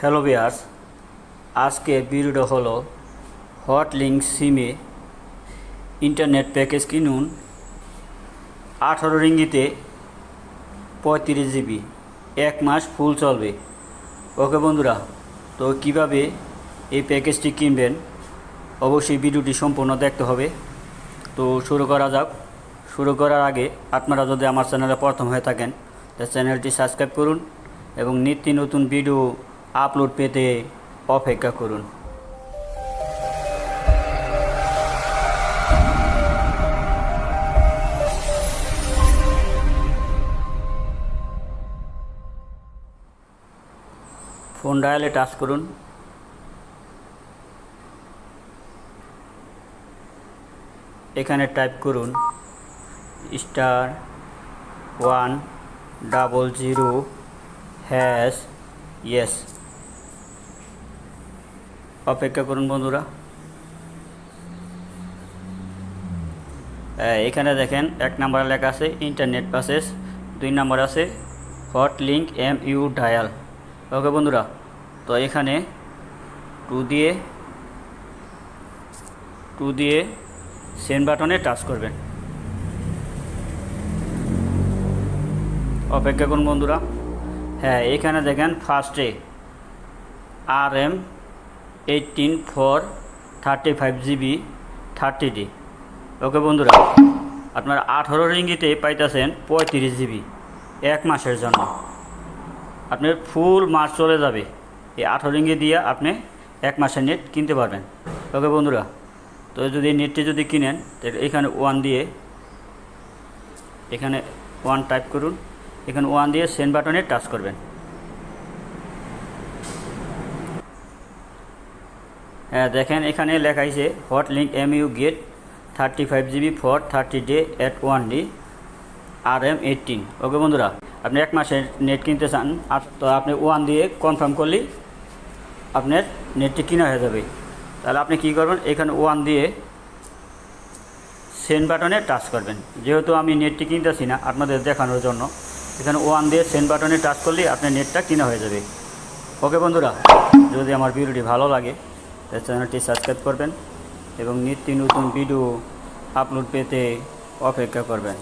Hello বিয়ার্স আজকে ভিডিওটা হলো হট লিঙ্ক সিমে ইন্টারনেট প্যাকেজ কিনুন, আঠারো রিঙ্গিতে পঁয়ত্রিশ জিবি, এক মাস ফুল চলবে। ওকে বন্ধুরা, তো কীভাবে এই প্যাকেজটি কিনবেন? অবশ্যই ভিডিওটি সম্পূর্ণ দেখতে হবে। তো শুরু করা যাক। শুরু করার আগে আপনারা যদি আমার চ্যানেলে প্রথম হয়ে থাকেন, তা চ্যানেলটি সাবস্ক্রাইব করুন এবং নিত্য নতুন ভিডিও আপলোড পেতে অপেক্ষা করুন। ফোন ডায়ালে টাচ করুন। এখানে টাইপ করুন, star one double zero hash yes অপেক্ষা করুন বন্ধুরা। এখানে দেখেন এক নাম্বার লেখা আছে, ইন্টারনেট পাসেস। দুই নাম্বার আছে, hot link M U dial. Okay বন্ধুরা, তো এখানে টু দিয়ে টু দিয়ে সেন্ড বাটনে টাচ করবেন। অপেক্ষা করুন বন্ধুরা। হ্যাঁ এখানে দেখেন ফার্স্টে R M eighteen for thirty five GB thirty D. Okay বন্ধুরা, আপনার আঠারো রিঙ্গিতে পাইতেছেন পঁয়ত্রিশ জিবি এক মাসের জন্য। আপনার ফুল মাস চলে যাবে। এই আঠারো রিঙ্গি দিয়ে আপনি এক মাসের নেট কিনতে পারবেন। ওকে বন্ধুরা, তো যদি নেটটি যদি কিনেন এখানে ওয়ান দিয়ে, এখানে ওয়ান টাইপ করুন। এখানে ওয়ান দিয়ে সেন্ড বাটনে টাচ করবেন। দেখেন এখানে লেখা আছে hot link M U get thirty five GB for thirty day at one D R M eighteen okay বন্ধুরা, আপনি এক মাসের নেট কিনতে চান, আর তো আপনি ওয়ান দিয়ে কনফার্ম করলেই আপনার নেটটি কিনা হয়ে যাবে। তাহলে আপনি কী করবেন, এখানে ওয়ান দিয়ে সেন্ড বাটনে টাচ করবেন। যেহেতু আমি নেটটি কিনতেছি না আপনাদের দেখানোর জন্য, এখানে ওয়ান দিয়ে সেন্ড বাটনে টাচ করলেই আপনার নেটটা কিনা হয়ে যাবে। ওকে বন্ধুরা, যদি আমার ভিডিওটি ভালো লাগে চ্যানেলটি সাবস্ক্রাইব করবেন এবং নিত্য নতুন ভিডিও আপলোড পেতে অপেক্ষা করবেন।